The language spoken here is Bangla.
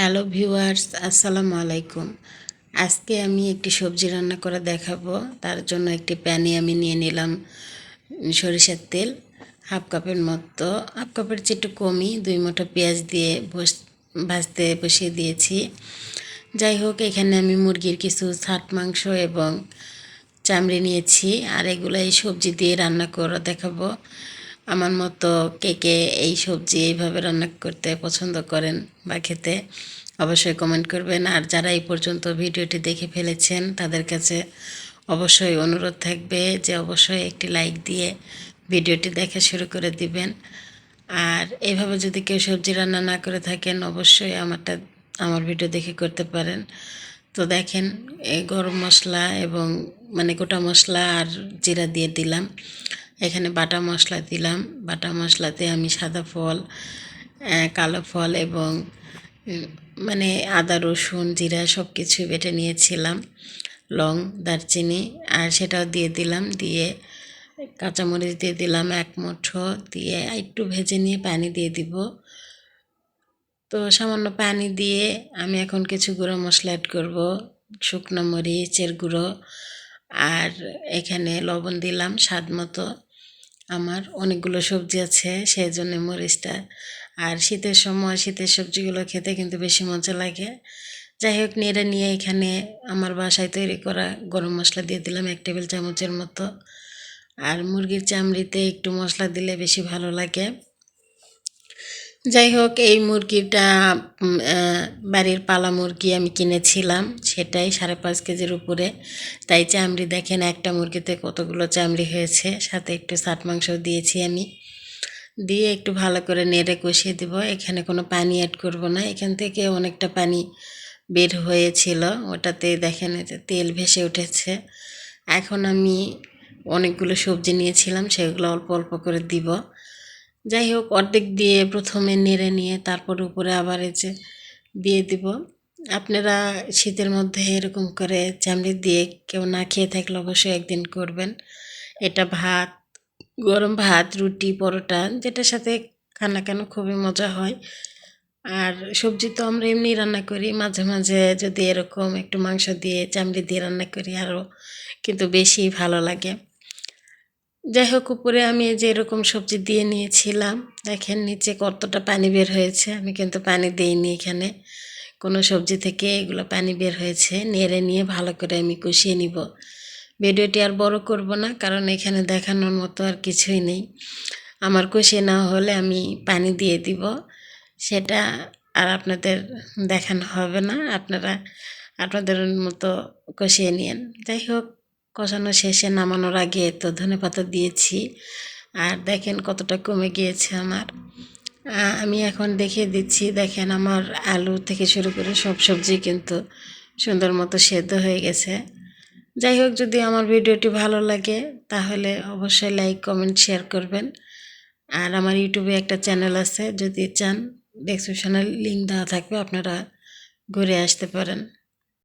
হ্যালো ভিউয়ার্স, আসসালামু আলাইকুম। আজকে আমি একটি সবজি রান্না করে দেখাবো। তার জন্য একটি প্যানে আমি নিয়ে নিলাম সরিষার তেল, হাফ কাপের মতো। হাফ কাপের চেয়ে একটু কমই, দুই মুঠো পেঁয়াজ দিয়ে বস, ভাজতে বসিয়ে দিয়েছি। যাই হোক, এখানে আমি মুরগির কিছু ছাট মাংস এবং চামড়ি নিয়েছি, আর এগুলো এই সবজি দিয়ে রান্না করে দেখাবো। আমার মতো কে কে এই সবজি এইভাবে রান্না করতে পছন্দ করেন বা খেতে, অবশ্যই কমেন্ট করবেন। আর যারা এই পর্যন্ত ভিডিওটি দেখে ফেলেছেন, তাদের কাছে অবশ্যই অনুরোধ থাকবে যে অবশ্যই একটি লাইক দিয়ে ভিডিওটি দেখা শুরু করে দিবেন। আর এইভাবে যদি কেউ সবজি রান্না না করে থাকেন, অবশ্যই আমারটা, আমার ভিডিও দেখে করতে পারেন। তো দেখেন, এই গরম মশলা এবং মানে গোটা মশলা আর জিরা দিয়ে দিলাম। এখানে বাটা মশলা দিলাম। বাটা মশলাতে আমি সাদা ফল কালো ফল এবং মানে আদা, রসুন, জিরা সব কিছু বেটে নিয়েছিলাম। লং, দারচিনি আর সেটাও দিয়ে দিলাম। দিয়ে কাঁচামরিচ দিয়ে দিলাম এক মুঠো। দিয়ে একটু ভেজে নিয়ে পানি দিয়ে দিব। তো সামান্য পানি দিয়ে আমি এখন কিছু গুঁড়ো মশলা অ্যাড করব। শুকনো মরিচের গুঁড়ো। আর এখানে লবণ দিলাম স্বাদ মতো। আমার অনেকগুলো সবজি আছে সেই জন্য মরিচটা। আর শীতের সময় শীতের সবজিগুলো খেতে কিন্তু বেশি মজা লাগে। যাই হোক, নেড়ে নিয়ে এখানে আমার বাসায় তৈরি করা গরম মশলা দিয়ে দিলাম এক টেবিল চামচের মতো। আর মুরগির চামড়িতে একটু মশলা দিলে বেশি ভালো লাগে। যাই হোক এই মুরগিটা বাড়ির পালা মুরগি আমি কিনেছিলাম, সেটাই সাড়ে পাঁচ কেজির উপরে। তাই চামড়ি দেখেন, একটা মুরগিতে কতগুলো চামড়ি হয়েছে, সাথে একটু সাট মাংস দিয়েছি আমি। দিয়ে একটু ভালো করে নেড়ে কষিয়ে দিব, এখানে কোনো পানি অ্যাড করব না। এখান থেকে অনেকটা পানি বের হয়েছিল, ওটাতে দেখেন তেল ভেসে উঠেছে। এখন আমি অনেকগুলো সবজি নিয়েছিলাম, সেগুলো অল্প অল্প করে দিব। যাই হোক, অর্ধেক দিয়ে প্রথমে নেড়ে নিয়ে তারপর উপরে আবার এই যে দিয়ে দিব। আপনারা শীতের মধ্যে এরকম করে চামড়ি দিয়ে কেউ না খেয়ে থাকলে অবশ্যই একদিন করবেন। এটা ভাত, গরম ভাত, রুটি, পরোটা, যেটার সাথে খানা কেন খুবই মজা হয়। আর সবজি তো আমরা এমনি রান্না করি, মাঝে মাঝে যদি এরকম একটু মাংস দিয়ে, চামড়ি দিয়ে রান্না করি আরও কিন্তু বেশি ভালো লাগে। যাই হোক উপরে আমি যে এরকম সবজি দিয়ে নিয়েছিলাম। দেখেন নিচে কতটা পানি বের হয়েছে। আমি কিন্তু পানি দিইনি এখানে। কোনো সবজি থেকে এগুলো পানি বের হয়েছে। নেড়ে নিয়ে ভালো করে আমি কষিয়ে নিব। ভিডিওটি আর বড় করব না, কারণ এখানে দেখানোর মতো আর কিছুই নেই। আমার কষিয়ে না হলে আমি পানি দিয়ে দিব। সেটা আর আপনাদের দেখানো হবে না। আপনারা, আপনাদের মতো কষিয়ে নিন যাই হোক কষানো শেষে নামানোর আগে তো ধনে পাতা দিয়েছি। আর দেখেন কতটা কমে গিয়েছে আমার। আমি এখন দেখিয়ে দিচ্ছি, দেখেন আমার আলু থেকে শুরু করে সব সবজি কিন্তু সুন্দর মতো সেদ্ধ হয়ে গেছে। যাই হোক, যদি আমার ভিডিওটি ভালো লাগে, তাহলে অবশ্যই লাইক, কমেন্ট, শেয়ার করবেন। আর আমার ইউটিউবে একটা চ্যানেল আছে, যদি চান ডেসক্রিপশনে লিঙ্ক দেওয়া থাকবে, আপনারা ঘুরে আসতে পারেন।